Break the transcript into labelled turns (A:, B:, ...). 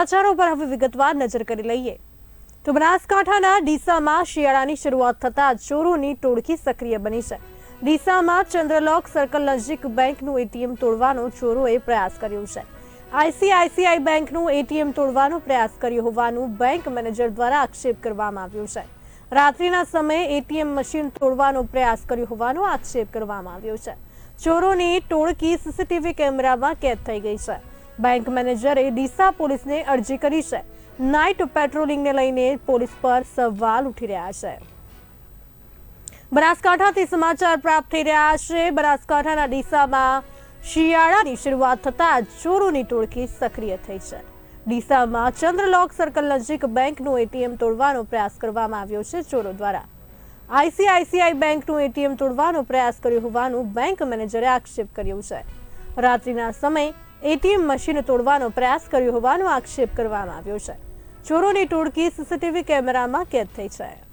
A: સમાચારો પર હવે વિગતવાર નજર કરી લઈએ. તો બનાસકાંઠાના ડીસામાં શિયાળાની શરૂઆત થતાં ચોરોની ટોળકી સક્રિય બની છે. ડીસામાં ચંદ્રલોક સર્કલ નજીક બેંકનું એટીએમ તોડવાનો ચોરોએ પ્રયાસ કર્યો છે. આઈસીઆઈસીઆઈ બેંકનું એટીએમ તોડવાનો પ્રયાસ કર્યો હોવાનું બેંક મેનેજર દ્વારા આક્ષેપ કરવામાં આવ્યો છે. રાત્રિના સમયે એટીએમ મશીન તોડવાનો પ્રયાસ કર્યો હોવાનો આક્ષેપ કરવામાં આવ્યો છે. ચોરોની ટોળકી સીસીટીવી કેમેરામાં કેદ થઈ ગઈ છે. બેંક મેનેજરે ડીસા પોલીસને અરજી કરી છે. નાઇટ પેટ્રોલિંગને લઈને પોલીસ પર સવાલ ઉઠી રહ્યા છે. બનાસકાંઠાથી સમાચાર પ્રાપ્ત થઈ રહ્યા છે. બનાસકાંઠાના ડીસામાં શિયાળાની શરૂઆત થતાં ચોરોની ટોળકી સક્રિય થઈ છે. ડીસામાં ચંદ્રલોક સર્કલ નજીક બેંકનું એટીએમ તોડવાનો પ્રયાસ કરવામાં આવ્યો છે ચોરો દ્વારા. આઈસીઆઈસીઆઈ બેંકનું એટીએમ તોડવાનો પ્રયાસ કર્યો હોવાનું બેંક મેનેજરે આક્ષેપ કર્યો છે. રાત્રિના સમયે એટીએમ મશીન તોડવાનો પ્રયાસ કર્યો હોવાનો આક્ષેપ કરવામાં આવ્યો છે. ચોરોની ટોળકી સીસીટીવી કેમેરામાં કેદ થઈ છે.